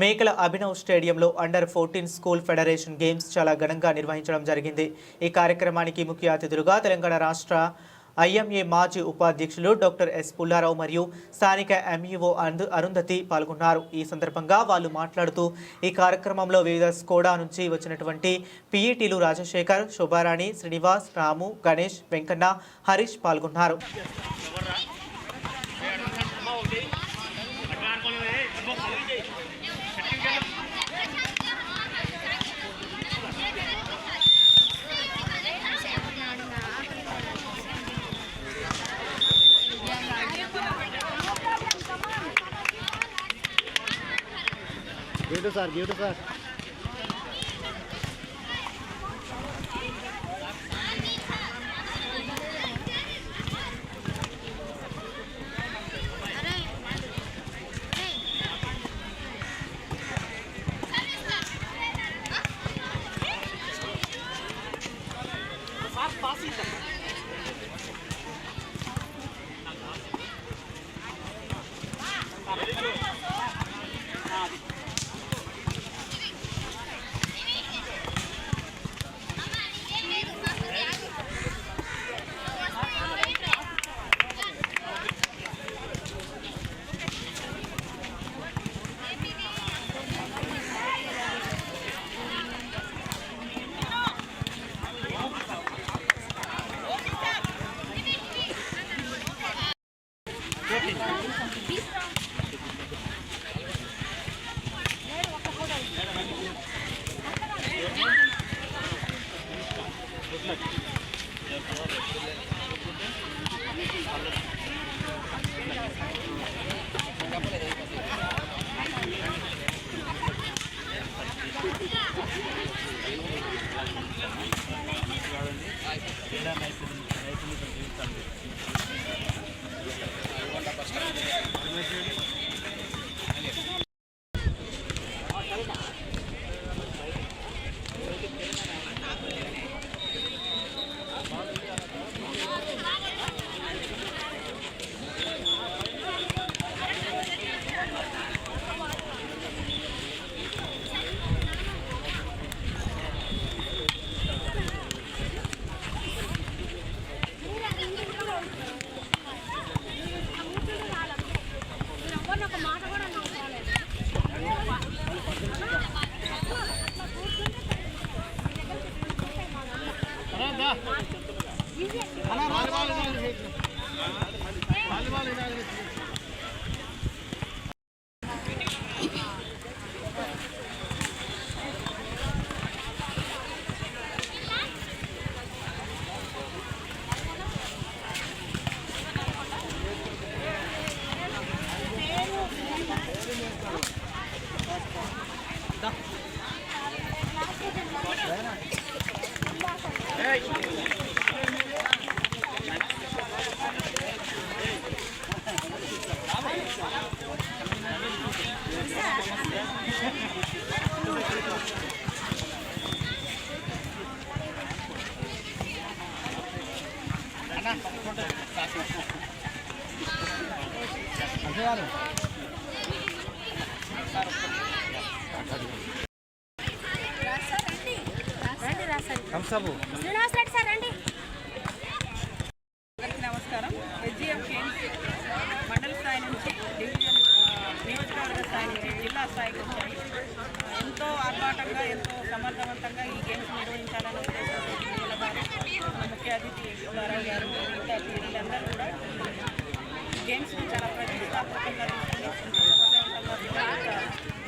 మేకల అభినవ్ స్టేడియంలో under fourteen school federation games చాలా ఘనంగా నిర్వహించడం జరిగింది. ఈ కార్యక్రమానికి ముఖ్య అతిథులుగా తెలంగాణ రాష్ట్ర ఐఎంఏ మాజీ ఉపాధ్యక్షులు డాక్టర్ ఎస్ పుల్లారావు మరియు స్థానిక ఎంఈఓ అందు అరుంధతి పాల్గొన్నారు. ఈ సందర్భంగా వాళ్ళు మాట్లాడుతూ ఈ కార్యక్రమంలో వివిధ స్కోడా నుంచి వచ్చినటువంటి పిఈటీలు రాజశేఖర్ శుభారాణి శ్రీనివాస్ రాము గణేష్ వెంకన్న హరీష్ పాల్గొన్నారు. Gift sir Дякую. Sir Srinivas Reddy sir రండి అందరికీ నమస్కారం. హెచ్జిఎం గేమ్స్ మండల స్థాయి నుంచి డివిజన్ నియోజకవర్గ స్థాయి నుంచి జిల్లా స్థాయికి ఎంతో ఆర్భాటంగా ఎంతో సమర్థవంతంగా ఈ గేమ్స్ నిర్వహించాలనే ఉద్దేశంతో ముఖ్య అతిథి గారు వీళ్ళందరూ కూడా ఈ గేమ్స్ని చాలా ప్రతిష్టాత్మకంగా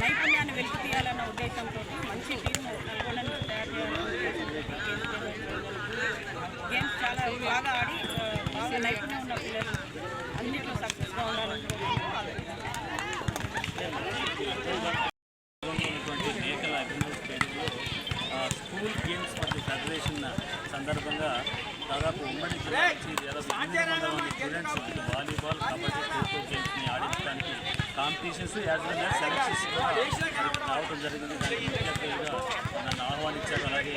నైపుణ్యాన్ని వెలికి తీయాలన్న ఉద్దేశంతో మంచి టీం నల్గొండను తయారు చేయాలన్న గేమ్స్ చాలా బాగా ఆడి బాగా నైపుణ్యం ఉన్న పిల్లలు అన్నింటిలో సక్సెస్గా ఉండాలనుకుంటున్నాను మేకల అభినవ్ స్కూల్ గేమ్స్ మరియు ఫెడరేషన్ సందర్భంగా దాదాపు ఉమ్మడి జిల్లా నుంచి దాదాపు మంది వాలీబాల్ కబడ్డీ ఖోఖో గేమ్స్ని ఆడించడానికి competitions as well as selections రావడం జరిగింది. దానికి ముఖ్య నన్ను ఆహ్వానించారు. అలాగే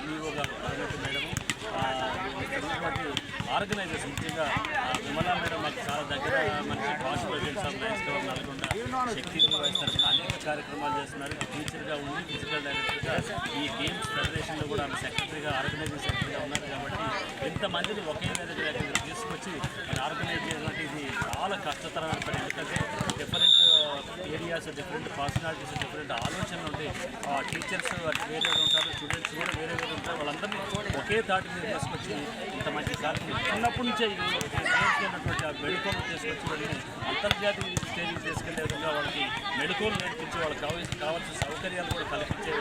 ఎంఈఓ గారు అరుణతి మేడం ఆర్గనైజర్స్ ముఖ్యంగా విమలా మేడం మాకు చాలా దగ్గర మంచి భాషలో games lions club Nalgonda Shakti universe అనేక కార్యక్రమాలు చేస్తున్నారు. టీచర్గా ఉండి ఫిజికల్ డైరెక్టర్గా ఈ గేమ్స్ ఫెడరేషన్లో కూడా ఆమె సెక్రటరీగా ఆర్గనైజింగ్ సెక్రటరీగా ఉన్నారు కాబట్టి ఎంతమందిని ఒకే మీద తీసుకొచ్చి ఆర్గనైజ్ చేయడం అంటే ఇది చాలా కష్టతరమైన పని. ఎందుకంటే ఐడియాస్ డిఫరెంట్ పర్సనాలిటీస్ డిఫరెంట్ ఆలోచనలు ఉంటాయి. టీచర్స్ వేరే ఉంటారు స్టూడెంట్స్ కూడా వేరే వేరే ఉంటారు. వాళ్ళందరినీ ఒకే తాటి మీద తీసుకొచ్చి ఇంత మంచి కార్యక్రమం చిన్నప్పటి నుంచే నేర్చుకున్నటువంటి ఆ మెడుకోలు తీసుకొచ్చి వాళ్ళని అంతర్జాతీయ స్టేజ్కి తీసుకెళ్ళే విధంగా వాళ్ళకి మెడుకోలు నేర్పించి వాళ్ళకి కావాల్సిన కావాల్సిన సౌకర్యాలు కూడా కల్పించే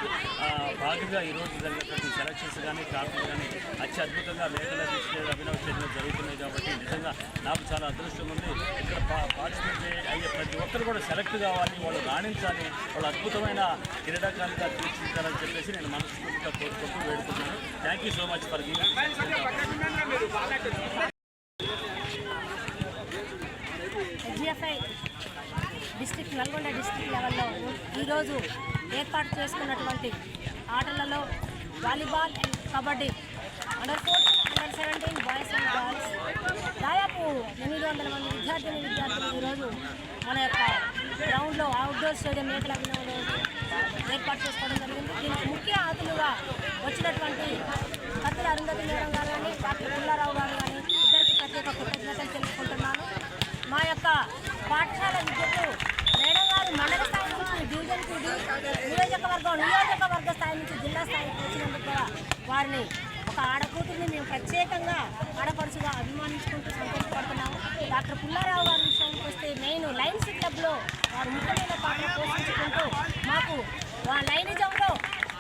భాగంగా ఈరోజు జరిగినటువంటి సెలక్షన్స్ కానీ కార్డులు కానీ అతి అద్భుతంగా మేకల అభినవ అభినవ్ జరుగుతున్నాయి కాబట్టి నిజంగా నాకు చాలా అదృష్టం ఉంది. ఇక్కడ పా- పార్టిసిపేట్ ప్రతి ఒక్కరు కూడా సెలెక్ట్ కావాలి వాళ్ళు రాణించాలి వాళ్ళు అద్భుతమైన క్రీడాకారులుగా తీర్చిదిద్దాలని చెప్పేసి నేను మనస్ఫూర్తిగా కోరుకుంటూ వేడుకున్నాను thank you so much for giving district Nalgonda district లెవెల్లో ఈరోజు ఏర్పాటు చేసుకున్నటువంటి ఆటలలో volleyball and kabaddi under fourteen under seventeen boys and girls దాదాపు ఎనిమిది వందల మంది విద్యార్థిని విద్యార్థులు ఈరోజు మన యొక్క గ్రౌండ్లో అవుట్డోర్ స్టేడియం మేకల అభినవంలో ఏర్పాటు చేసుకోవడం జరిగింది. దీనికి ముఖ్య అతిథులుగా వచ్చినటువంటి కత్తుల అరుంధతి మేడం గారు కానీ డాక్టర్ పుల్లారావు గారు కానీ ఇద్దరికి ప్రత్యేక కృతజ్ఞతలు తెలుసుకుంటున్నాను మా యొక్క పాఠశాల విద్యకు మేడం గారు మండల స్థాయి నుంచి డివిజన్ టు నియోజకవర్గం నియోజకవర్గ స్థాయి నుంచి జిల్లా స్థాయికి వచ్చినందుకు కూడా వారిని ఒక ఆడకూతురిని మేము ప్రత్యేకంగా ఆడపడుచుగా అభిమానించుకుంటూ డాక్టర్ పుల్లారావు గారి విషయానికి వస్తే నేను లైన్స్ క్లబ్లో వారు ముఖ్యమైన పాత్ర పోషించుకుంటూ మాకు ఆ లైనిజంలో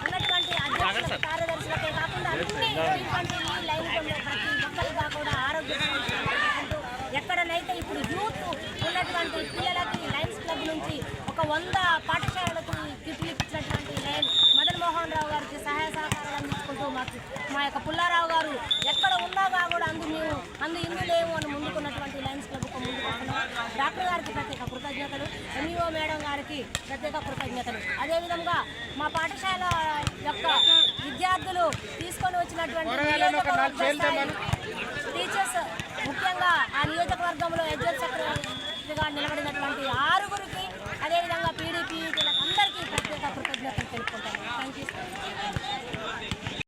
ఉన్నటువంటి అధ్యక్షులకు కార్యదర్శులకే కాకుండా అన్ని ఇటువంటి ఈ లైనిజంలో ప్రతి ఒక్కరిగా కూడా ఆరోగ్య సమస్యలు ఎక్కడనైతే ఇప్పుడు యూత్ ఉన్నటువంటి పిల్లలకి లయన్స్ క్లబ్ నుంచి ఒక వంద పాట కృతజ్ఞతలు. ఎంఈఓ మేడం గారికి ప్రత్యేక కృతజ్ఞతలు. అదేవిధంగా మా పాఠశాల యొక్క విద్యార్థులు తీసుకొని వచ్చినటువంటి టీచర్స్ ముఖ్యంగా ఆ నియోజకవర్గంలో ఎడ్జెట్ చక్రవర్తిగా నిలబడినటువంటి ఆరుగురికి అదేవిధంగా పీడీపీ అందరికీ ప్రత్యేక కృతజ్ఞతలు తెలుపుకుంటాను థ్యాంక్ యూ